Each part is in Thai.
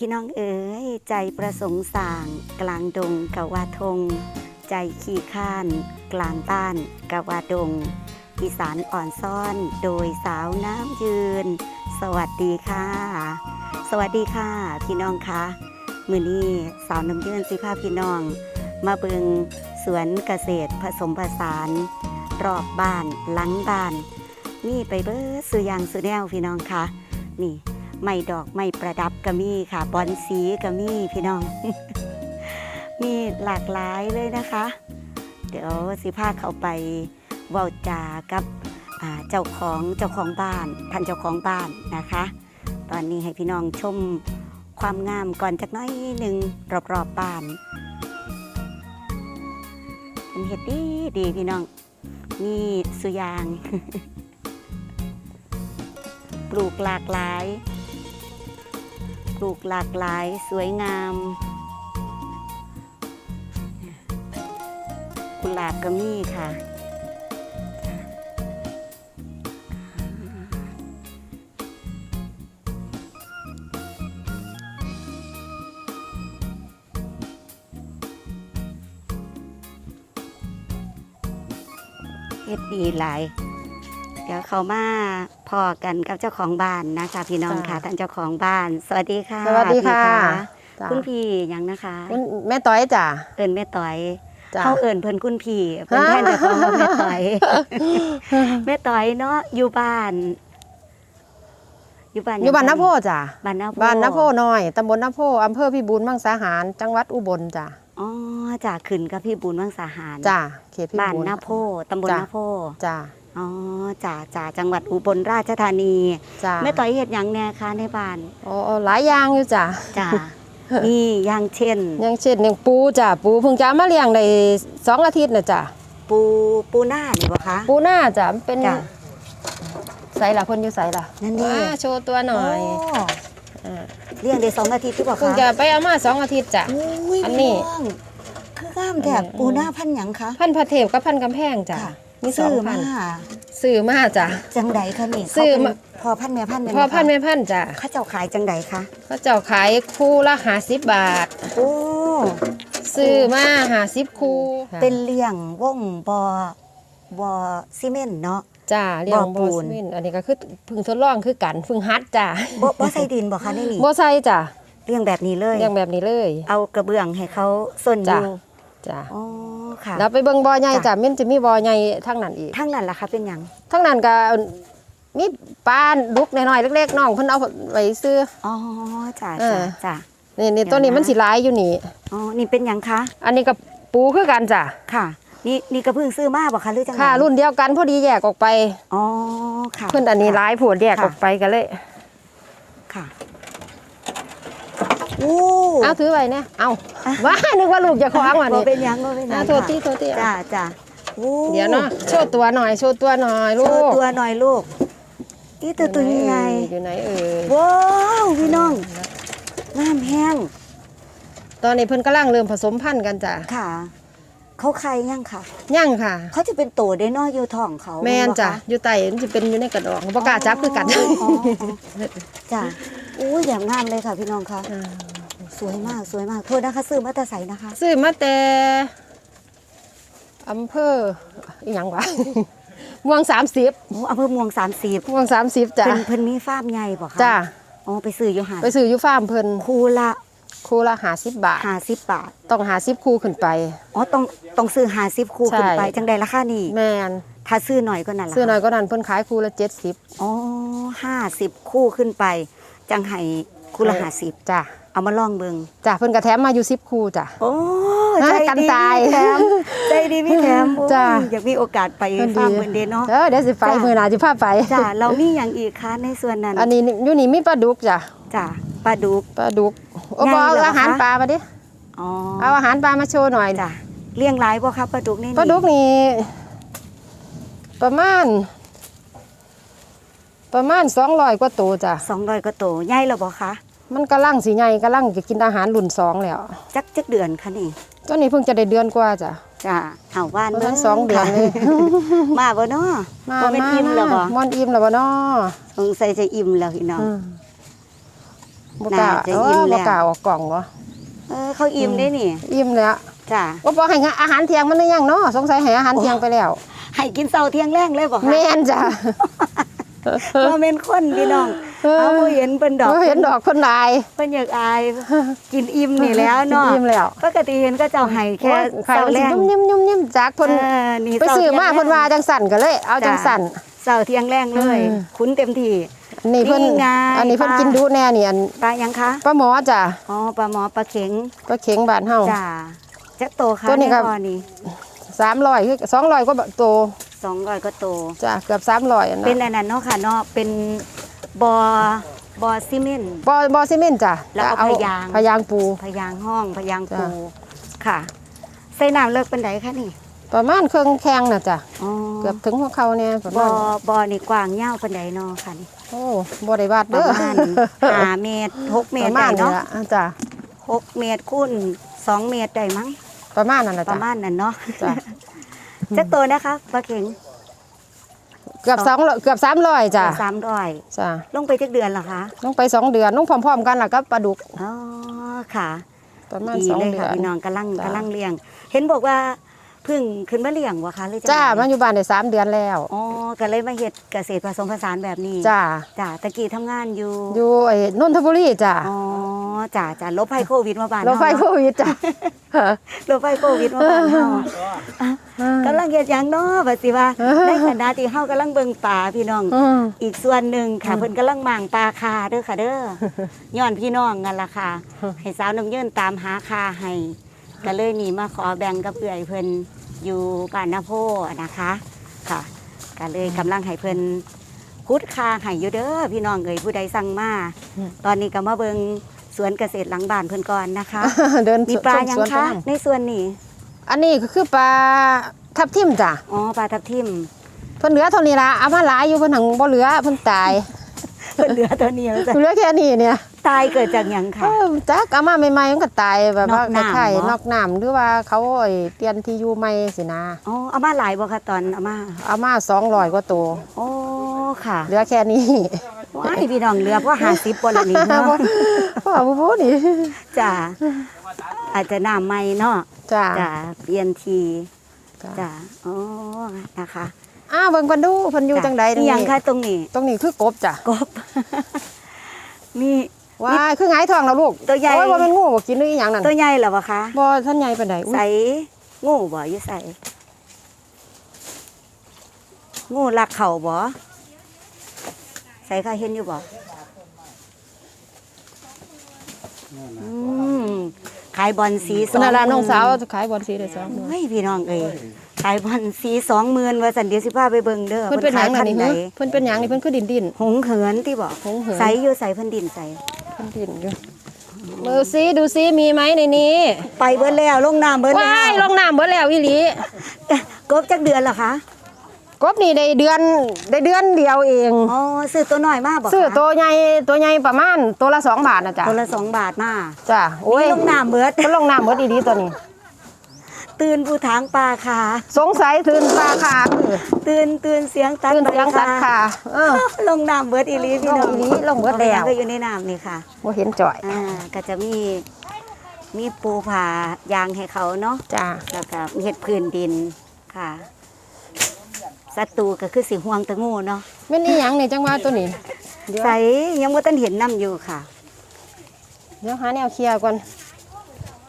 พี่น้องเอ๋ยใจประสงค์สางกลางดงกะวาทง ใจขี้ข้านกลางบ้านกะวาดงอีสานอ่อนซ่อนโดยสาวน้ำยืน สวัสดีค่ะ สวัสดีค่ะ พี่น้องคะมือนี้สาวน้ำยืนสิพาพี่น้อง มาเบิงสวนเกษตรผสมผสาน รอบบ้านหลังบ้านมีไปเบิดสุอยางสุแนวพี่น้องคะนี่ ไม่ดอกไม่ประดับก็มีค่ะ บอนสีก็มีพี่น้อง มีหลากหลายเลยนะคะ เดี๋ยวสิพาเขาไปเว้าจากับเจ้าของเจ้าของบ้านท่านเจ้าของบ้านนะคะ ตอนนี้ให้พี่น้องชมความงามก่อนจักน้อยหนึ่งรอบๆบบ้านเป็นเห็ดดีดีพี่น้องนี่สุยาง ปลูกหลากหลาย ปลูกหลากหลายสวยงาม กุหลาบก็มีค่ะ เฮ็ดดีหลาย เดี๋ยวเขามาพอกันกับเจ้าของบ้านนะคะพี่น้องค่ะจ้ะท่านเจ้าของบ้าน สวัสดีค่ะสวัสดีค่ะพี่จ้ะคุณพี่หยังนะคะคุณแม่ต้อยจ้ะเอิญแม่ต้อยจ้ะเขาเอิญเพิ่นคุณพี่เพิ่นฮะแทนเจ้าของว่าแม่ต้อยแม่ต้อยเนาะอยู่บ้าน อยู่บ้านอยู่บ้านนาโพจ้ะบ้านนาโพบ้านนาโพน้อยตำบลนาโพอำเภอพิบูลมังสาหารจังหวัดอุบลจ้ะอ๋อจ้ะขึ้นกับพี่บุญวังสาหารจ้ะเขตพิบ้านบูลนาโพตำบลจ้ะนาโพจ้ะ อ๋อจ้ะจ้ะจังหวัดอุบลราชธานีจ้ะแม่ต้อยเฮ็ดหยังแน่คะในบ้านอ๋อหลายอย่างอยู่จ้ะจ้ะนี่อย่างเช่น อย่างเช่นอย่างปูจ้ะปูเพิ่งจะเอามาเลี้ยงได้สองอาทิตย์น่ะจ้ะปูปูหน้านี่บ่คะ ปูหน้าจ้ะมันเป็นจ้ะใส่ละเพิ่นอยู่ใส่ละนั่นนี่อ่าโชว์ตัวหน่อยโอ่าเลี้ยงได้สองอาทิตย์ที่บ่เพิ่งคะจะไปเอามาสองอาทิตย์จ้ะอุ้ยอันนี้พี่งคืองามแถบอืมปูหน้าพันหยังคะ พันพระเทพกับพันกำแพงจ้ะค่ะ มีสอซื้งอพัมานซื้อมาจ้ะ จังใดคะนี่ซื้อมาเขเป็นพอพันแม่พันแม่พอพันแม่พันจ้ะเขาเจ้าขายจังใดคะเขาเจ้าขายคู่ละหาสิบบาท โอ้ซื้อมาหาสิบคู่เป็นเลี้ยงวงบ่บ่ซีเมนต์เนาะจ้าเรียงบ่อปูบอสนมินอันนี้ก็คือเพึ่งทดลองคือกันเพึ่งฮัดจ้าบ่บ่ใส่ดินบ่คะในนี่บ่ใส่จ้ะเลี้ยงแบบนี้เลยเรียงแบบนี้เลย เอากระเบื้องให้เขาส้นอจ้ะยู่ จ้าอ๋อค่ะแล้วไปเบิ่งบ่อใหญ่จ้ะจ้ะมันจะมีบ่อใหญ่ทั้งนั้นอีกทั้งนั้นล่ะคะเป็นหยังทั้งนั้นก็มีปลาดุกน้อยๆเล็กๆน้องเพิ่นเอาไว้ซื้ออ๋อจ้ะเอจ้ะอจ้ะนี่นี่เดี๋ยวตัวนี้นะมันสิหลายอยู่นี่อ๋อนี่เป็นหยังคะอันนี้ก็ปูคือกันจ้ะค่ะนี่นี่ก็เพิ่งซื้อมาบ่คะหรือจังไงค่ะ รุ่นเดียวกันพอดีแยกออกไปอ๋อค่ะเพิ่นอันนี้หลายผวดแยกค่ะออกไปก็เลย ค่ะโอ้เอาถือไว้เนี่ยเอาว่านึกว่าลูกจะคว้างวันบ่นี้เป็นหยังบ่เป็นหยัอ่างโทษทีโทษทีจ้ะจ้ะโอ้เดี๋ยวเนาะโชว์ตัวหน่อยโชว์ตัวหน่อยลูโชกว์ตัวหน่อยลูกนี่ตัวตัวใหญ่อยู่ไหนเอ่ยๆว้าวพี่น้องงามแห้งตอนนี้เพิ่นกำลังเริ่มผสมพันธุ์กันจ้ะค่ะเขาใครยังค่ะย่างค่ะ เขาจะเป็นโตได้เนออยู่ท้องเขาแม่นจ้ะบ่คอยู่ไตมันจะเป็นอยู่ในกระดองบ่กล้าจับคือกันอ๋ออ๋ออ๋อจ้ะ อู้ยอย่างงามเลยค่ะพี่น้องค่ะอ่าสวยมากสวยมากโทษนะคะ ซื้อมาแต่ใสนะคะ ซื้อมาแต่อำเภออีหยังวะม่วง30โอ้อำเภอเมืองสามสีบม่วง30จ้ะเพิ่นเพิ่นมีฟาร์มใหญ่บ่คะจ้ะอ๋อไปซื้ออยู่หาดไปซื้ออยู่ฟาร์มเพิ่นคู่ละคู่ละ50บาทห้าสิบบาท ต้อง50คู่ขึ้นไปอ๋อต้องต้องซื้อห้าสิบคู่ใช่ขึ้นไปจังใดราคานี่แม่นถ้าซื้อหน่อยก็นั่นแหละซื้อหน่อยก็นั่นเพิ่นขายคู่ละ70อ๋อห้าสิบคู่ขึ้นไป จังไห้คู่ละห้าสิบจ้ะเอามาลองเบิ่งจ้ะเพิ่นก็แถมมาอยู่10คู่จ้ะโอ้น่าใจกันดีตายพี่แถมใจดีพี่แถมโอ้ยจ้ะอยากมีโอกาสไปเพิ่นฟาร์มดีเพิ่นเดเนาะเออเดี๋ยวสิไปจ้ะมื้อหน้าสิพาไปจ้ะเรามีอย่างอีกคะในส่วนนั้น อันนี้นี่อยู่นี่มีปลาดุกจ้ะจ้ะปลาดุกปลาดุกโอ้ไงบเอาเหรอคะอาหารปลามาดิอ๋อเอาอาหารปลามาโชว์หน่อยจ้ะเลี้ยงหลายบ่ครับปลาดุกนี่ปลาดุกนี่ประมาณ ประมาณสองร้อยกว่าตัวจ้ะสองร้อยกว่าโตใหญ่แล้วบ่คะมันกำลังสีใหญ่กำลังจะกินอาหารรุ่นสองแล้วจักจักเดือนคะนี่ตัวนี้เพิ่งจะได้เดือนกว่าจ้ะจ้ะเอาว่านประเบิ่มาณสองเดือนเลยมาบ่เนาะมาบ่แม่นมาอิ่มแล้วบ่มอนอิ่มแล้วบ่เนาะสงสัยจะอิ่มแล้วพี่น้องอืมบ่กล้าน่าจะเออิ่มอแล้วบ่กล้าออกกล่องบ่เออเขาอิ่มได้นี่ อิ่มแล้วจ้ะว่าบ่ให้อาหารเที่ยงมันหรือยังเนาะสงสัยให้อาหารเที่ยงไปแล้วให้กินเช้าเที่ยงแรงเลยบ่คะแม่นจ้ะ บ่แม่นคนพี่น้องเออเอาบ่เห็นเพิ่นดอกบ่เห็นดอกคนหลายเพิ่นอยากอายกินอิ่มนี่แล้วเนาะอิ่มแล้วปกติเห็นก็เจ้าให้แค่ไข่เช้ามันแรสิงยุ่มๆยุ่มๆจากเพิ่นเออนี่ไปซื้อมาช้เพิ่นว่าจังสั่นก็เลย เอาจังสั่นเช้าเที่ยงแรงเลยอืมคุ้นเต็มที่อันนี้เพิ่นนี่ไงอันนี้เพิ่นปลากิกินดูแน่นี่อันปลายังคะปลาหมอจ้ะอ๋อปลาหมอปลาเข็งปลาเข็งบ้านเฮาจ้าจักโตค่ะตัวนี้ครับใบ่อนี่300คือ200กว่าโต 200ก็โต จ้ะเกือบ300อันเป็นนะอันนั้นเนาะค่ะเนาะเป็นบอบอซีเมนต์บ่บ่ซีเมนต์จ้ะแล้วเอาเอาพยาง พยางปู พยางห้องพยางจ้ะ ปูค่ะใส่น้ำเลิกเป็นไดคะนี่ประมาณเครื่องแข้งน่ะจ้ะอ๋อเกือบถึงหัวเข่าเนี่ยประบมาอณบอนี่กว้างยาวเป็นไดเนาะค่ะนี่โอ้บ่ได้วาดปเด้ระอมาณห้าเมตรหกเมปตรระมาได้ณนี้เนาะล่ะจ้ะหกเมตรคูณสองเมตรได้มั้งประมาณนั้นน่ะปจ้ะระมาณนั้นเนาะ จ้ะ จักโตนะคะปลาเข็งเกือบ200เกือบ300จ้ะสามร้อยจ้ะลงไปจักเดือนเหรอคะลงไปสองเดือนลงพร้อมๆกันล่ะกับปลาดุกอ๋อค่ะประมาณดีสองเลยเดือค่ะนพี่น้องกำลังจ้ะกำลังเลี้ยง เห็นบอกว่า เพิ่งขึ้นมาเลี้ยงวะคะหรือจ้าไหนมาอยู่บ้านได้สามเดือนแล้ว อ๋อก็เลยมาเฮ็ดเกษตรผสมผสานแบบนี้จ้าจ้าตะกี้ทำงานอยู่อยู่ไอ้นนทบุรีจ้าอ๋อจ้าจ้าลบภัยโควิดมาบ้านรถไฟโคเฮาเนาะวิดจ้า ลบภัยโควิดมาบ้านเฮาอะกำลังเฮ็ดหยังเนาะบัดสิว่าเออ ในขณะที่เฮากำลังเบิ่งป่าพี่น้อง อืม อีกส่วนหนึ่งค่ะเพิ่นกำลังหมางปลาคาเด้อค่ะเด้อ ย้อนพี่น้องกันล่ะค่ะให้สาวน้ำยืนตามหาคาให้ก็เลยหนีมาขอแบ่งกับเอื่อยเพิ่น อยู่บ้านนาโพนะคะค่ะก็เลยกำลังให้เพิ่นคุดคาให้อยู่เด้อพี่น้องเอ่ยผู้ใดสั่งมาตอนนี้ก็มาเบิงสวนเกษตรหลังบ้านเพิ่นก่อนนะคะ เดินมีปลายังสวนไปคะนำในส่วนนี้อันนี้ก็คือปลาทับทิมจ้ะอ๋อปลาทับทิมเพิ่นเหลือเท่านี้ละเอามาหลายอยู่เพิ่นหังบ่เหลือเพิ่นตายเพิ่นเหลือตัวนี้แล้วจ้ะเหลือแค่นี้เนี่ย ตายเกิดจากหยังเอค่ะอจักเอามาใหม่ๆมันก็ตายแบบว่านอกน้ำคล้ายเหรอๆนอกน้ำหรือว่าเขาไอ้เปลี่ยนที่อยู่ใหม่สินะ อ๋อเอามาหลายบ่คะตอนเอามาเอามา200กว่าตัวโอ้ค่ะเหลือแค่นี้ ว้ายพี่น้องเหลือเพราะหาสิบปละนี่เนาะพ่อบ่นี่จ้าอาจจะน้ำใหม่เนาะจ้าจ้าเปลี่ยนทีจ้าจ้าอ๋อนะคะอ้าวเบิ่งเพิ่นดูเพิ่นอยู่จังใดตรงนี่ยังนี้คะตรงนี้ตรงนี้คือกบจ้ะ กบ มี ว้ายคือหงายท้องแล้วลูกตัวใหญ่ โอ้ยบ่เป็นงูบ่กินหรืออีหยังนั่นตัวใหญ่เหรอวะคะ บ่ท่านใหญ่ปานใดอุ๊ยใส่งูบ่อยู่ใส่งูลักเข่าบ่ใส่ค่ะเห็นอยู่บ่อืมขายบอลสีสคุณองน่ะล่ะน้องสาวหมื่ขายบอลสีได้สองหมื่น เฮ้ยพี่น้องเอ้ยขายบอลสีสองหมื่นว่าสันเดียวสิพาไปเบิ่งเด้อเพิ่นเป็นหยังขาน่ะยนี่พัฮะไหเพิ่นเป็นหยังนี่เพิ่นคือดินดิน หงเหินที่บอกหงเหิน ใสอยู่ใสเพิ่นดินใสเพิ่นดินอยู่มือซิดูซิมีไหมในนี้ไปเบิดแล้วลงน้ำเบิดแล้ว้ายวลงน้ำเบิดแล้วอีหลีกบจักเดือนเหรอคะกบนี่ได้เดือนได้เดือนเดียวเองอ๋อซื้อตัวน้อยมากบอกซื้อตัวใหญ่ตัวใหญ่ประมาณตัวละสองบาทนะจ๊ะตัวละสองบาทมาจ้ะโอ้ยนี่ลงน้ำเบิด เพิ่นลงน้ำเบิดอีหลีตัวนี้ ตื่นผู้ทางปลาคาสงสัยตื่นปลาขาคือตื่นตื่นเสียงตัดตื่นใบเสียงตัดขาเออ ลงน้ำเบิดอีหลีพี่น้องลงอีหลีลงเบิดแล้วก็อยู่ในน้ำนี่ค่ะบ่เห็นจ่อยอ่าก็จะมีมีปูผายางให้เขาเนาะจ้ะแล้วก็มีเห็ดพื้นดินค่ะศัตรูก็คือสิห่วงตะงูเนาะแม่นอีหยังนี่จังว่าตัวนี้เดี๋ยวใสยังบ่ทันเห็นน้ำอยู่ค่ะ เดี๋ยวหาแนวเคลียร์ก่อน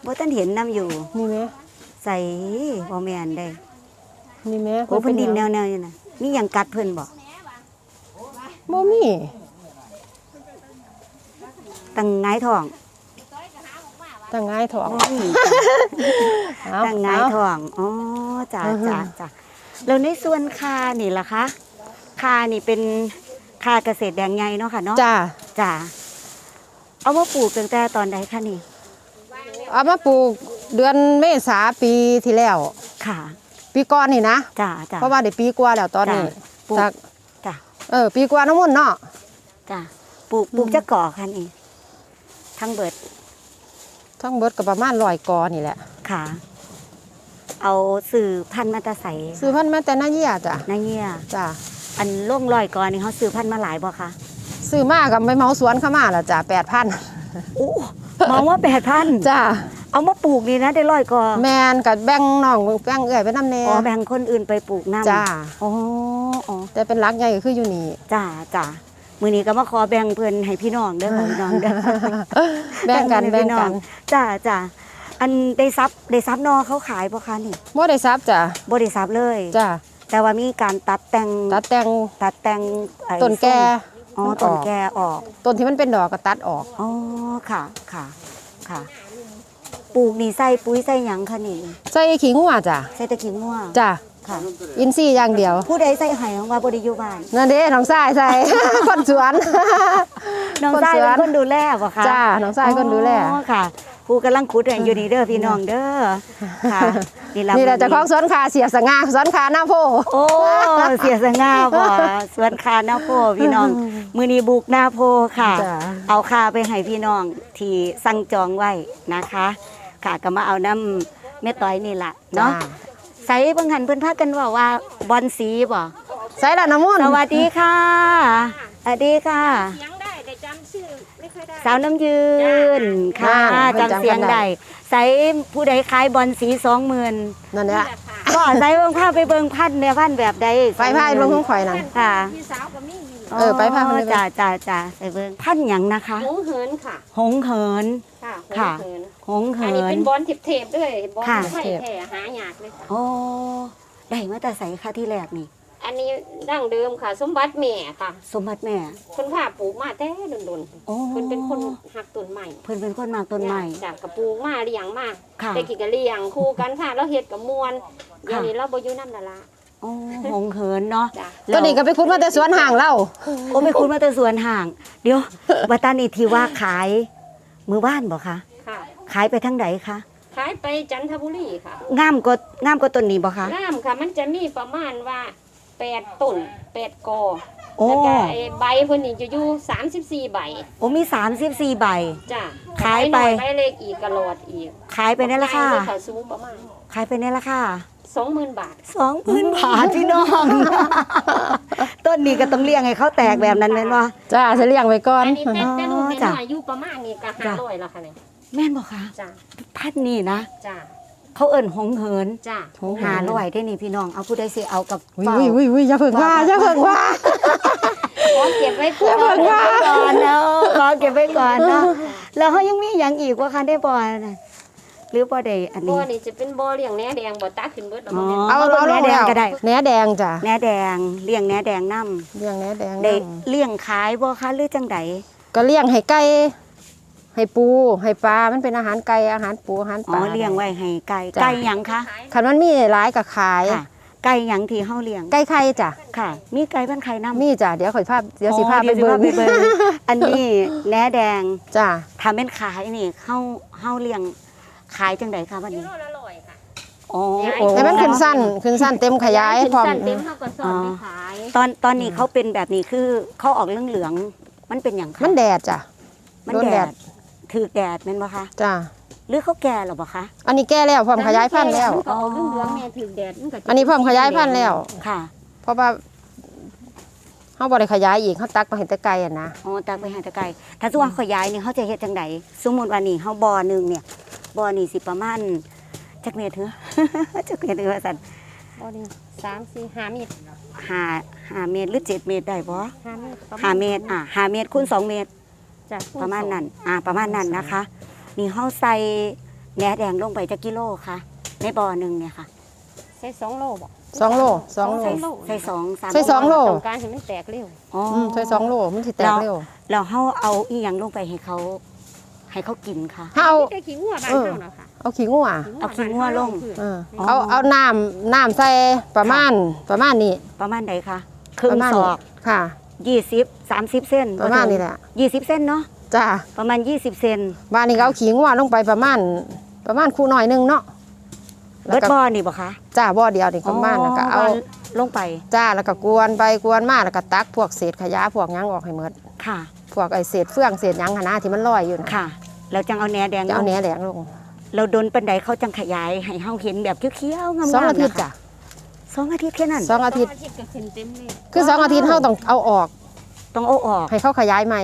บ่ทันเห็นน้ำอยู่นี่แม่ ใสบ่แม่นได้นี่แม่โอ้เพิ่นดินแนหยังวๆนี่น่ะมีหยังกัดเพิ่นบ่บ่มีตั้งหงายท้องตั้งง่ายท้องบ่มีเอาตั้งหงายเอาท้องอ๋อจ้าอือฮึจ้าจ้าแล้วในส่วนคานี่ล่ะคะคานี่เป็นคาเกษตรแดงใหญ่เนาะค่ะเนาะจ้าจ้าเอามาปลูกตั้งแต่ตอนใดคะนี่เอามาปลูก เดือนเมษาปีที่แล้ว ค่ะปีก่อนนี่นะจ้าจ้า เพราะว่าได้ปีกว่าแล้วตอนนี้จ้ะปลูก จากจ้าเออ ปีกว่าน้ำมันต์เนาะจ้าปลูกปลูกจะก่อค่ะนี่ทั้งเบิดทั้งเบิดก็ประมาณร้อยกอนี่แหละ ค่ะ เอาสื่อพันธุ์มาแตาใสซื้อพันธุ์มาแต่หน้าเยี่ยจ้ะนาเงียจ้ะอันล่วงลอยก่อนนี่เขาซื้อพันธุ์มาหลายบ่คะซื้อมากับไปเหมาสวนเข้ามาแล้วจ้ะแปดพันโอ้มองว่าแปดพันจ้า เอามาปลูกนี่นะได้ร้อยกว่าแมนกับแบ่งน้องแบ่งเอื้อยไปน้ำแน่อ๋อแบ่งคนอื่นไปปลูกน้ำจ้าอ๋ออ๋อแต่เป็นรักใหญ่ก็คืออยู่นี่จ้าจ้ามือนี้ก็มาขอแบ่งเพื่อนให้พี่น้องเด้อค่ะพี่น้องเด้อแบ่งกันให้แบ่งพี่น้อกันจ้าจ้าอันได้ซับได้ซับนอเขาขายปะคะนี่บ่ได้ซับจ้ะบ่ได้ซับเลยจ้าแต่ว่ามีการตัดแต่งตัดแต่งตัดแต่งไอ้ต้นแก่อ๋อมันออกต้นแก่ออกต้นที่มันเป็นดอกก็ตัดออกอ๋อค่ะค่ะค่ะ ปลูกนี่ใส่ปุ๋ยใส่หยังคะนี่ใส่ขี้งัวจ้ะใส่ตะขิงม่วงจ้ะค่ะ อินซี่อย่างเดียว ผู้ใดใส่ไห้ของว่าบ่ได้อยู่บ้านนั่นเด้น้องทรายใส่ คนสวน น้องคนชายสวนเป็นคนดูแลบ่คะจ้าน้องทรายคนดูแล อ๋อค่ะครูกำลังขุดอยู่นี่เด้อพี่น้องเด้อค่ะนี่ล่ะนี่แหละเจ้าของสวนคาเสียสง่าสวนคาหน้าโพ โอ้เสียสง่าบ่สวนคาหน้าโพพี่น้องมื้อนี้บุกหน้าโพค่ะ จ้ะ เอาคาไปให้พี่น้องที่สั่งจองไว้นะคะ ค่ะก็มาเอาน้ำแม่ต้อยนี่ล่ะเนาะจ้ใส่เบิ่งหันเพิ่นพากันว่าว่าบอลสีบ่ใส่ละน้ำมันสวัสดีค่ะสวัสดีค่ะเสียงได้แต่จำชื่อไม่ค่อยได้สาวน้ำยืนค่ะอ่าจำเสียงได้ใส่ผู้ใดขายบอลสีสองหมื่นนั่นแหละก็ใส่เบิ่งผ้าไปเบิ่งพันเนี่ยพันแบบใดไฟพายลงของข่อยนั่นค่ะพี่สาวกับมี่อยู่ เออไปพาเพิ่นไปเบิ่งจ้าจ้าจ้าใส่เบิ่งพันหยังนะคะ หงเหินค่ะ หงเหิน ค่ะหค่ะงเหินหงอันเหินี้น เป็นบอลเทปๆด้วยบอลค่ะ ไทยแท้หายากเลยค่ะ โอ้ได้มาแต่ใส่ค่ะที่แรกนี่ อันนี้ดั้งเดิมค่ะ สมบัติแม่ค่ะสมบัติแม่คุณพ่าปลูกมาแต่ดนโอ้ๆคุณเป็นคนหักต้นใหม่เพิ่นเป็นคนมากต้นใหม่จากกระปลูกมาเลี้ยงมาค่ะ แต่กี่กะเลี้ยงคู่กันค่ะแล้วเฮ็ดกับมวลค่ะ เดี๋ยวนี้เราบ่อยู่น้ำละละ โอ้หงเหินเนาะจ้ะตัวนี้ก็ไปคุดมาแต่สวนห่างเล่าโอ้ไม่คุ้นมาแต่สวนห่าง เดี๋ยววัตานี่ที่ว่าขายมือบ้านบ่คะ ค่ะขายไปทั้งไหนคะ ขายไปจันทบุรีค่ะงามก็งามก็ต้นนี้บ่คะ น้ำค่ะ มันจะมีประมาณว่าแปดต้นแปดกอโอ้ แล้วก็ไอ้ใบเพิ่นนี่จะอยู่สามสิบสี่ใบโอ้มี 34 ใบ จ้ะขายไป ใบหน่อใบเล็กอีกกระโหลดอีกขายไปในราคาใบเลยค่ะสูงประมาณขายไปในราคา สองหมื่นบาท20,000บาทพี่น้อง ต้นนี้ก็ต้องเลี้ยงให้เขาแตกแบบนั้นแม่นบ่จ้าจะเลี้ยงไว้ก่อน อันนี้แต่แต่ลูกอ๋อนี่จ้ะหน่อยอยู่ประมาณนี้ก็ห้าจ้ะ ร้อยแล้วค่ะเนี่ยแม่นบ่คะจ้ะพันธุ์นี่นะจ้ะเขาเอิ้นหงเหินจ้ะหาร้อยได้นี่พี่น้องเอาผู้ใดสิเอากับวิเฝ้าวิวิวิอย่าเพิ่งว่าอย่าเพิ่งว่า ขอเก็บไว้ก่ออย่าเพิ่นงว่าก่อนเนาะขอเก็บไว้ก่อนเนาะแล้วเขายังมีอย่างอีกว่าคันได้บ่น่ะ หรือบ่ได้อันบ่นี้ อนี่จะเป็นบ่อเลี้ยงแหนแดงบ่ตาขึ้นเบิดแล้วอ๋อบ่แม่นเอาเอาเอาแหนลงแดงแล้วก็ได้ แหนแดงจ้ะแหนแดงเลี้ยงแหนแดงนํเลี้ยงแหนแดงได้นำเลี้ยงขายบ่คะหรือจังใดก็เลี้ยงให้ไก่ให้ปูให้ปลา มันเป็นอาหารไก่อาหารปูอาหารปอ๋อลา เลี้ยงไว้ให้ไก่จ้ะ ไก่หยังคะขายคันมันมีหลายก็ขาย ค่ะไก่หยังที่เฮาเลี้ยงไก่ไข่จ้ะ ค่ะ มีไก่บ้านไข่นำมีจ้ะ เดี๋ยวข่อยภาพเดี๋ยวสิภาพไปอ๋อเบิ่งดี๋ยวสิพาไปเบิ่งอันนี้แหนแดงจ้ะถ้าเป็นขายนี่เฮาเฮาเลี้ยง ขายจังใดคะบัดกินี้โลละร้อยค่ะ อ๋อโอ้ให้มันขึ้นสั้นขึ้นสั้นเต็มขยายขึ้นพร้อมสั้นเต็มเท่ากับสอนไปขาย ตอนตอนนี้เขาเป็นแบบนี้คือเขาออกเหลืองๆมันเป็นหยังคะมันแดดจ้ะมันโดนแดแดดดถือแดดแม่นบ่คะจ้ะหรือเขาแก่หรอบ่คะอันนี้แก่แล้วพร้อมขยายพันธุ์แล้ว มันก็ออกเหลืองๆแม่ถือแดดมันก็จะอันนี้พร้อมขยายพันธุ์แล้ว ค่ะเพราะว่าเฮาบ่ได้ขยายอีกเฮาตักมาเห็นแต่ไกลอะนะอ๋อตากไปหาแตะไกลถ้าสมมุติว่าเขาย้ายนี่เขาจะเฮ็ดจังไดสมมุติว่านี่เฮาบ่อหนึงเนี่ย บ่อนี่สิประมาณจักเมตรเถอะ จักเมตรเถอะว่าซั่นบ่ดีสามสี่ห้าเมตรห้าห้าเมตรหรือเจ็ดเมตรได้บ่ห้าเมตรห้าเมตรอะห้าเมตรคูณสองเมตร จ้ะประมาณนั้น อ่า ประมาณนั้นนะคะ นี่เขาใส่แหนแดงลงไปจะกิโลค่ะ ในบ่อหนึ่งเนี่ยค่ะ ใส่สองโลบ่สองโลสองโล ใส่ใส่สองสามใส่สอง โล ต้องการให้มันแตกเร็ว อ๋ออืมใส่สองโลมันสิแตกเร็ว แล้วเขาเอาอีหยังลงไปให้เขา ให้เขากินค่ะเฮาแต่ขี้งัวบ้านเออเฮาน่ะค่ะเอาขี้งัวเอาขี้งัวลงเอออ๋อเอาเอาน้ำน้ำใส่ประมาณประมาณนี้ประมาณใดคะครึ่ปงระมาณศนี้อกค่ะ ยี่สิบสามสิบเส้นประมาณนี้แหละยี่สิบเส้นเนาะจ้าประมาณยี่สิบเซนบ้านนี้ก็เอาขี้งัวลงไปประมาณประมาณคู่หน่อยหนึงเนาะแล้เบิวดก็บ่อนี่บ่คะจ้าบ่อเดียวนี่ประมาณแล้วก็เอาวันลงไปจ้าแล้วก็กวนไปกวนมาแล้วก็ตักพวกเศษขยะพวกหยังออกให้หมดค่ะพ วกไอ้เศษเฟืองเศษหยังหนนะที่มันลอยอยู่นะค่ะ แล้วจังเอาแหนแดงจะเอาลงแหนแหลงลงเราโดนปันไดเขาจังขยายให้เฮาเห็นแบบเขียวๆงามๆสองอาทิตย์นะคะจ้ะสองอาทิตย์แค่นั้นสองอาทิตย์ก็ขึ้นเต็มเลยคือสองอาทิตย์เฮาต้องเอาออกต้องเอาออก ให้เขาขยายใหม่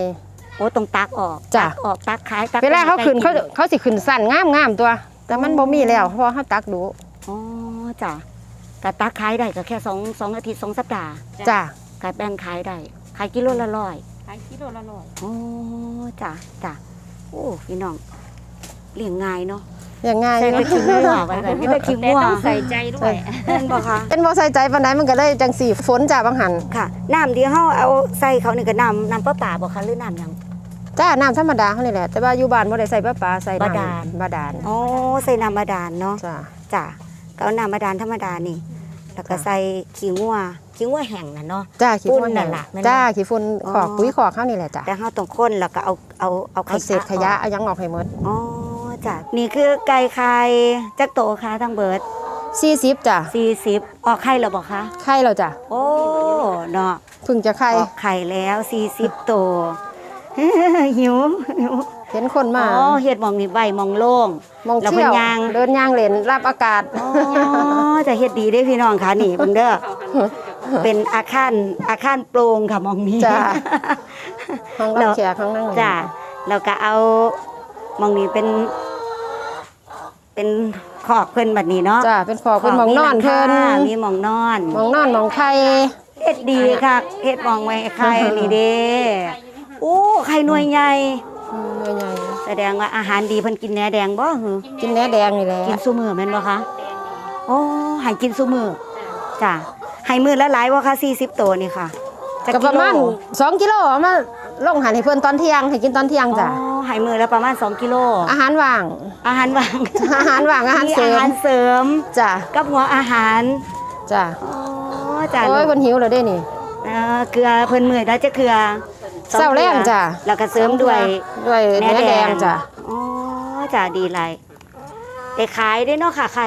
โอ้ตรงตักออกจ้ะ ตักออกตักขายตักเวลาเขาขึ้นไปเขากิเขาสิขึ้นสั้นงามงามๆตัว แต่มันบ่มีแล้วเพราะว่าเขาตักดูอ๋อจ้ะกะตักขายได้ก็แค่สองสองอาทิตย์สองสัปดาห์จ้ะ กะแบ่งขายได้ขายกิโลละร้อยขายกิโลละร้อยอ๋อจ้ะจ้ะโอ้พี่น้องเลี้ยงง่ายเนาะอย่างง่ายใส่เนไปอะขี้งัวไว้เลยไม่ได้ขี้แต่งัวต้องใส่ใจด้วย แม่นบ่คะเป็นบ่ใส่ใจปานใดมันก็เลยจังสี่ฝนจ้าบางหันค่ะ น้ำที่เฮาเอาใส่เขานี่ก็น้ำน้ำประปาบ่คะหรือน้ำหยัง จ้าน้ำธรรมดาเขานี่แหละ แต่ว่าอยู่บ้านบ่ได้ใส่ปลาปลาใส่น้ำบาดาล บาดาลอ๋อใส่น้ำบาดาลเนาะจ้าจ้ะก็เอาน้ำบาดาลธรรมดานี่ แล้วก็จ้ะใส่ขี้งัวขี้งัวแห้งน่ะเนาะ จ้าขี้ฝุ่ฝุ่นนน่ะล่ะแม่นบ่จ้าขี้ฝุ่นอ๋อ ขอกปุ๋ยขอกเขานี่แหละจ้ะแต่เฮาต้องคนแล้วก็เอาเอาเอาเอาเศษขยะเอาหยังออกให้หมดอ๋อจ้ะนี่คือไก่ไข่จักโตค่ะทั้งเบิด40จ้ะ40 ออกไข่แล้วบ่คะไข่แล้วจ้ะโอ้เนาะเพิ่งจะไข่ออกไข่แล้ว 40ตัว หิวหิวเห็นคนมาอ๋อเฮ็ดหมองนี่ใบหมองโล่งมองแล้วเที่ยวเพิ่นย่างเดินย่างเล่นรับอากาศอ๋อจะเฮ็ดดีได้พี่น้องค่ะนี่เบิ่งเด้อเป็นอาคารอาคารโปร่งค่ะหมองนี้จ้ะห้องรับแขกห้องนั่งจ้ะแล้วก็เอาหมองนี้เป็น เป็นขอบเพิ่นบัดนี้เนาะจ้ะเป็นขอกเป็นหมองนอนเพิ่นมีหมองนอนหมองนอนหมองไข่เฮ็ดดีค่ะเฮ็ดหมองไว้ให้ใครนี่เด้ โอ้ไข่หน่วยใหญ่อืมใหญ่แสดงว่าอาหารดีเพิ่นกินแหนแดงบ่หือๆกินแหนแดงนี่แหละกินซุมื้อแม่นบ่คะโอ้ให้กินซุมื้อจ้ะให้มื้อละหลายบ่คะ40ตัวนี่ค่ะจัก็ประมาณโล2กิโลเอามาลงหันให้เพิ่นตอนเที่ยงให้กินตอนเที่ยงจ้ะอ๋อให้มื้อละประมาณ 2 กิโล อาหารว่าง อาหารว่างอาหารว่างอาหารมีเสริอามหารเสริมจ้ะกับหัวอาหารจ้ะอ๋อจ้ะโอ้ยเพิ่นหิวแล้วเด้นี่เออเกลือเพิ่นมื้อแล้วจะเกลือ สองเช้าแรงจ้ะแล้วก็เสริมด้วยด้วยแหนแดงจ้ะอ๋อจ้ะดีไรได้ขายได้เนาะค่ะใคร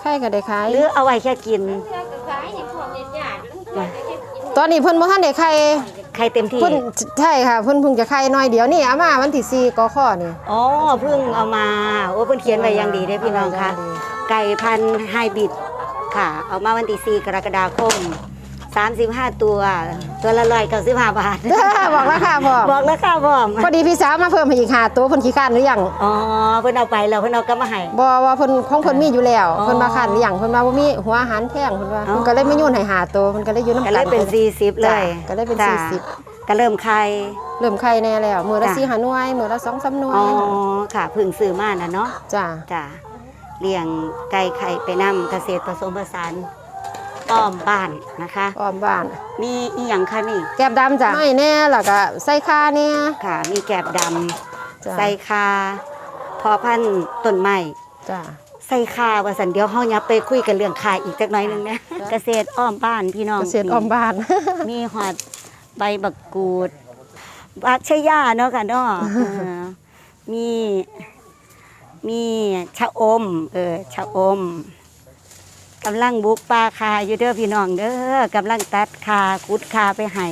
ไข่ก็ได้ขายหรือเอาไว้แค่กินขายให้พวกญาติๆแล้วก็เฮ็ดกินตอนนี้เพิ่นบ่ทันได้ไข่ใครเต็มที่เพิ่นใช่ค่ะเพิ่นเพิ่งจะไข่น้อยเดียวนี่เอามาวันที่สี่กขนี่อ๋อเพิ่งเอามาโอ้เพิ่นเขียนไว้อย่างดีเด้อพี่น้องค่ะ ไก่พันธุ์ไฮบริดค่ะ เอามาวันที่4กรกฎาคม 35 ตัว ตัวละร้อยเก้าสิบห้าบาท เด้อบอกราคาพร้อมบอกแล้วค่ะพร้อมพอดีพี่สาวมาเพิ่มให้อีกห้าตัวเพิ่นขี้คร้านหรือยังอ๋อเพิ่นเอาไปแล้วเพิ่นเอากลับมาให้บ่ว่าเพิ่นของเพิ่นมีอยู่แล้วอ๋อเพิ่นมาคร้านหรือยังเพิ่นว่าบ่มีหัวอาหารแพงเพิ่นว่าอ๋อเพิ่นก็เลยไม่ยุ่นให้หาตัวเพิ่นก็เลยอยู่นำก็กันเลยเป็น 40 เลยจ้ะก็เลยเป็นจ้ะ40ก็เริ่มไข่เริ่มไข่แน่แล้วมื้อละจ้ะ4 5หน่วยมื้อละ2 3หน่วอ๋ยอค่ะเพึ่งซื้อมาน่ะเนาะจ้ะจ้ะเลี้ยงไก่ไข่ไปนำเกษตรผสมผสาน อ้อมบ้านนะคะอ้อมบ้าน มีอีหยังคะนี่ แกบดำจ้ะน้อยแน่แล้วก็ใส่คาแน่ค่ะ มีแกบดจ้ะำใส่คาพอพันธุ์ต้นไม้ จ้ะ ใส่คาว่าสันเดียวเฮายับไปคุยกันเรื่องคาอีกจักหน่อยหนึงนะ เกษตรอ้อมบ้านพี่น้อง เกษตรอ้อมบ้าน มีหอดใบบักกูดบักชะย่าเนาะค่ะเนาะเออมี มีชะอม เออชะอมกำลังบุกปลาคาอยู่เด้อพี่น้องเด้อกำลังตัดคาคุดคาไปให้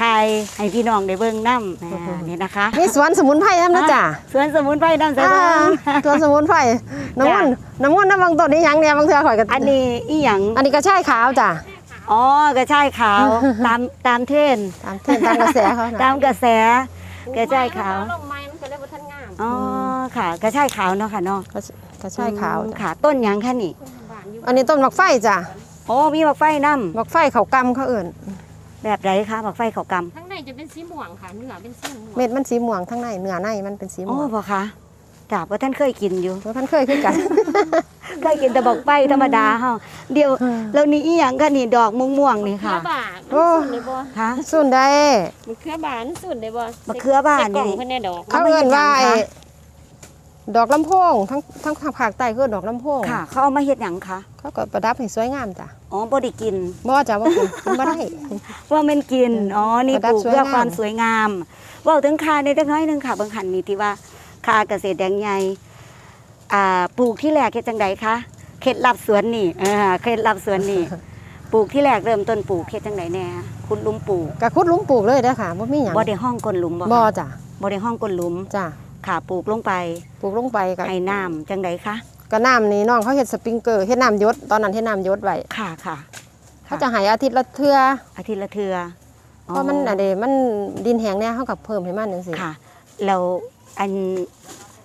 ทายให้พี่น้องได้เบิ่งน้ำอ่านี่นะคะมีสวนสมุนไพรทำนะจ้ะสวนสมุนไพรน้ำสะอ่าเบิงสวนสมุนไพรน้ำมันต์น้ำมันต์น้ำบางต้นนี่หยังเนี่ยบางเทื่อข่อยก็อันนี้อีหยังอันนี้ก็ใช่ขาวจ้ะ อ๋อกระชายขาว ตามตามเทรนด์ตามเทรนด์ตามกระแสเขาตานะมกระแสกระชายขาวลงไม้มันก็เลยบ่ทันงามอ๋อค่ะ กระชายขาวเนาะค่ะเนาะก็ใช่ขาวอืมจ้ะค่ะ ต้นหยังคะนี่บ้าน อยู่อันนี้ต้นบักไฟจ้ะโอ้มีบักไฟน้บักไฟเขากำเขาเอื่นำแบบไรคะบักไฟเขาวกข้างในจะเป็นสีม่วงค่ะเนื้อเป็นสีม่วงเม็ดมันสีม่วงทั้งในเนื้อในมันเป็นสีำม่โอ้วงบ่คะจ้าเพราะท่านเคยกินอยู่แล้วท่านเคยคือกันเคยกินแต่บักไฟธรรมดาเฮาเดี๋ยวอืมแล้วนี่อีหยังคะนี่ดอกม่วงๆนี่เครือค่ะบ่าโอ้มันสุดเลยบ่ค่ะส่วนใดมันเครือบ่ามันสุดเลยบ่มะเขือบ้านใส่กล่องนี่เพิ่นแน่ดอกเขาเอื่นว่าไอ้ดอกลำโพงทั้งทั้งภาคใต้คือดอกลำโพงค่ะ เขาเอามาเฮ็ดหยังคะ เขาก็ประดับให้สวยงามจ้ะอ๋อบ่ได้กินบ่จ้ะว่ากินกินบ่ได้ ว่ามันกินอ๋อนี่ประปดับลูกสวยเพื่องามความสวยงามเว่าถึงคาในเล็กน้อยหนึงค่ะบางหันมีที่ว่าคาเกษตรแดงใหญ่อ่าปลูกที่แรกเฮ็ดจังไดคะเคล็ดลับสวนนี่อ่าเคล็ดลับสวนนี่ ปลูกที่แรกเริ่มต้นปลูกเฮ็ดจังไดแน่คุณลุมปลูกกะคุดหลุมปลูกเลยเด้อค่ะบ่มีหยังบ่ได้ห้องก้นหลุมบ่บ่คะจ้ะบ่ได้ห้องก้นหลุมจ้ะค่ะปลูกลงไปปลูกลงไปก็ให้น้ำจังไดคะ ก็น้ำนี่น้องเขาเฮ็ดสปริงเกอร์เฮ็ดน้ำหยศตอนนั้นเฮ็ดน้ำหยศไว้ค่ะค่ะเขาจะให้อาทิตย์ละเทื่ออาทิตย์ละเทือเพราะมันอันเดมันดินแห้งแน่เฮากับเพิ่มให้มันจังซี่ค่ะแล้วอัน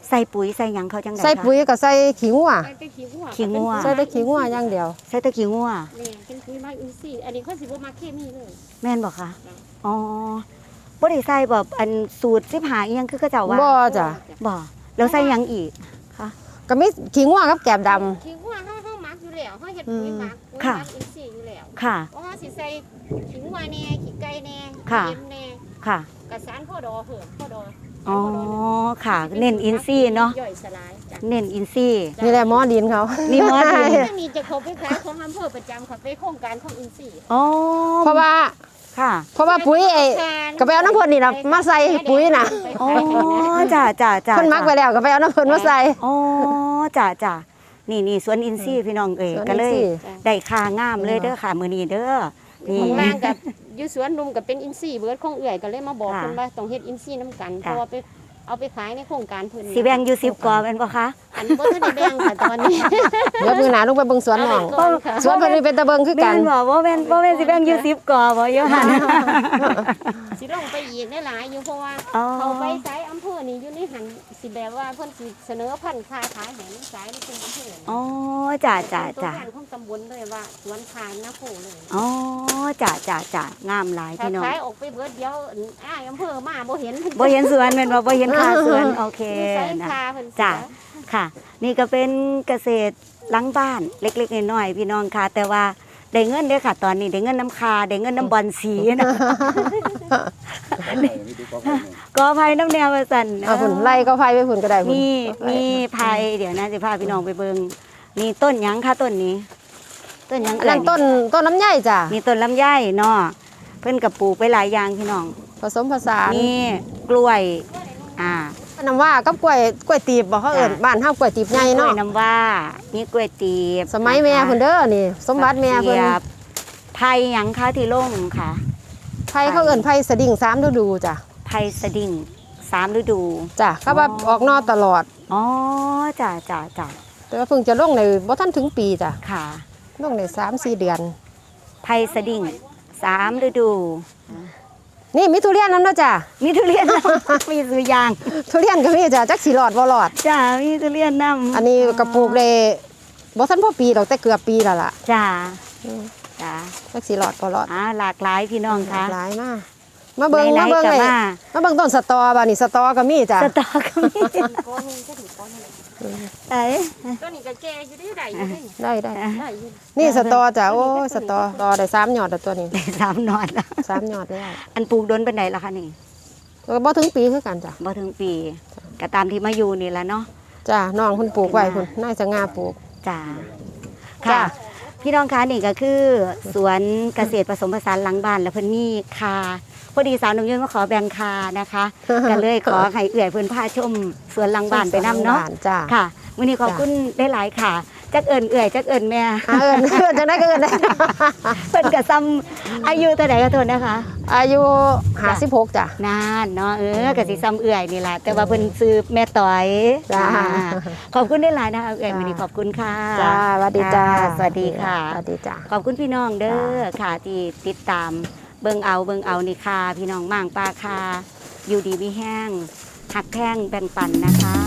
ใส่ปุ๋ยใส่หยังเขาจังไดใส่คะปุ๋ยก็ใส่ขี้งัวใส่แต่ขี้งัวขี้งัวใส่แต่ขี้งัวอย่างเดียวใส่แตะกี้งัวนี่เป็นปุ๋ยมาอินทรีย์อันนี้เขาสิบ่มาเคมีเลยแม่นบ่คะอ๋อบ่ได้ใส่แบบอันสูตร15อีหยังคือเขาเจ้าว่าบ่จ้ะบ่แล้วใส่หยังอีก ก็มีขี้งัวกับแกบดำขี้งัวเฮาเฮาหมักอยู่แล้วเฮาเฮ็ดปุ๋ยหมักปุ๋ยค่ะหมักอินทรีย์อยู่แล้วค่ะ เพราะเฮาสิใส่ขี้งัวแน่ขี้ไก่แน่ค่ะ เค็มแน่ค่ะ กระสานพ่อดอเพิ่มพ่อดออ๋อ ค่ะ เน้นอินซี่เนาะ ย่อยสลายจ้ะเน้นอินซี่ นี่แหละหมอดินเขานี่หมอดิน จะมีจะเขาไปขายของอำเภอประจำค่ะไปโครงการของอินทรีย์ อ๋อ เพราะว่า ค่ะ เพราะว่าปุ๋ยไอ้ก็ไปเอาน้ำพ่นนี่ล่ะมาใส่ปุ๋ยน่ะอ๋อจ้าจ้าจ้าเพิ่นมักไว้แล้วก็ไปเอาน้ำเพิ่นมาใส่อ๋อจ้าจ้านี่นี่สวนอินซี่พี่น้องเอ๋ยสวนก็เลยอินทรีย์ได้ค่างามเลยเด้อค่ะมื้อนี้เด้อนี่ของล่างกับอยู่สวนลุมกับเป็นอินทรีย์เบิดของเอื่อยก็เลยมาบอกค่ะเพิ่นว่าต้องเฮ็ดอินทรีย์น้ำกันเพค่ะราะว่าไป เอาไปขายในโครงการเพิ่นสิแบ่งอยู่10กอเป็นบ่คะอันบ่ทันได้แบ่งค่ะตอนนี้เดี๋ยวมือหนาลงไปเบิ่งสวนน้องเอาไว้ก่อนค่ะสวนเพิ่นนี่เป็นตะเบิงคือกันแม่นบ่บ่แม่นบ่แม่นสิแบ่งอยู่10กอบ่อยู่หั่นสิลงไปอีกได้หลายอยู่เพราะว่าอ๋อเขาไปสายอำเภอนี่อยู่ในหันสิแบบว่าเพิ่นสิเสนอพันธุ์ค้าขายแหนสายในกลุ่มอำเภออ๋อจ้าจ้าตัวจ้าแทนของตำบลเลยว่าสวนคานนาโพเลยอ๋อจ้าจ้าจ้างามหลายถ้าพี่น้องขายออกไปเบิดเดียวอ้ายอำเภอมาบ่เห็นบ่เห็นสวนแม่นบ่บ่เห็นค่าสวนโอเคมีสายนะ คาเพิ่นจ้ะ ค่ะ นี่ก็เป็นเกษตรหลังบ้านเล็กๆน้อยๆพี่น้องค่ะ แต่ว่าได้เงินเด้อค่ะ ตอนนี้ได้เงินน้ำคาได้เงินน้ำบอลสีนะ ก็ ภัยน้ำแนวว่าสั่นเอาผุนไล่ก็ไฟไปผุนก็ได้พุ่นมีมีภัยเดี๋ยวนะจะพาพี่น้องไปเบิงนี่ต้นหยังค่ะต้นนี้ ต้นหยังอันนั้นต้นต้นลำไยจ้ะนี่ต้นลำไยเนาะเพิ่นกับปลูกไปหลายอย่างพี่น้อง ผสมผสานนี่กล้วย อ่าน้ำว่ากับกล้วยกล้วยตีบบ่เขาเอิ้นจ้ะบ้านเฮากล้วยตีบใหญ่กล้เนาะวยน้ำว่ามีกล้วยตีบ สมัยแม่นะคะเพิ่นเด้อนี่ สมบัติแม่เพิ่นสียบไผ่หยังคะที่ลงค่ะไผเขาเอิ้นไผสดิ่งสามฤดูจ้ะ ไผ่สดิ่งสามฤดู จ้ะเขาว่าอ๋อออกนอกตลอด อ๋อจ้าจ้าจ้าแต่ว่าเพิ่งจะลงในบ่ทันถึงปีจ้ะค่ะลงใน3 4เดือนไผ่สดิ่งสามฤดู นี่มีทุเรียนนำเนาะจ้ะมีทุเรียนนำมีสุยาง ทุเรียนก็มีจ้ะจักสิรอดบ่รอด จ้ามีทุเรียนนำอันนี้ก็ปลูกได้บ่ทันพอปีดอกแต่เกือบปีแล้วล่ะจ้าอืมจ้าจักสิรอดบ่รอดอ่าหลากหลายพี่น้องค่ะหลายมาก มาเบิ่งไหนมาๆเบิ่งก็ไอ้มามาเบิ่งต้นสตอบ่านี่สตอก็มีจ้ะสตอก็มีก้อนหนึงก็ถึงก้อนหนึงเอ้ยตัวนี้ก็แก่อยู่ได้ได้อยู่ได้ได้ได้ได้อยู่นี่สตอจ้ะโอ้ยสตอตอได้สามยอดแล้วตัวนี้ได้สามหนอนแล้วสามยอดแล้วอันปลูกโดนเป็นไหนล่ะคะนี่ก็บ่ถึงปีคือกันจ้ะบ่ถึงปีก็ตามที่มาอยู่นี่แหละเนาะจ้ะน้องเพิ่นปลูกไว้เพิ่นน่าจะงาปลูกจ้าจ้ะค่ะพี่น้องคะนี่ก็คือ สวนเกษตรผสมผสานหลังบ้านและเพิ่นมีคาพ อดีสาวหนุ่มยืนมาขอแบ่งคานะคะก็เลยขอให้เอื่อยเพิ่นพาชมสวนหลังบ้านไปนํเนาะบ้จ้ะค่ะมื้อนี้ขอบคุณได้หลายๆค่ะจักเอิญเอื่อยจักเอิญแม่อ่าเอิ้นเอิ้นจังได๋ก็เอิ้นได้เพิ่นก็ซ้ำอายุเท่าใดก็โทษนะคะ อายุ56จ้ะนานเนาะเออก็สิซ้ำเอื่อยนี่แหละแต่ว่าเพิ่นซื้อแม่ต่อยจ้าอ่าขอบคุณได้หลายนะคะเอื่อยมื้อนี้ขอบคุณค่ะจ้าสวัสดีจ้าอ่สวัสดีค่ะสวัสดีจ้ะขอบคุณพี่น้องเด้อค่ะที่ติดตาม เบิ่งเอาเบิ่งเอานี่ค่ะ พี่น้องม่างปลาค่ะอยู่ดีมีแห้งหักแพงแบ่งปันนะคะ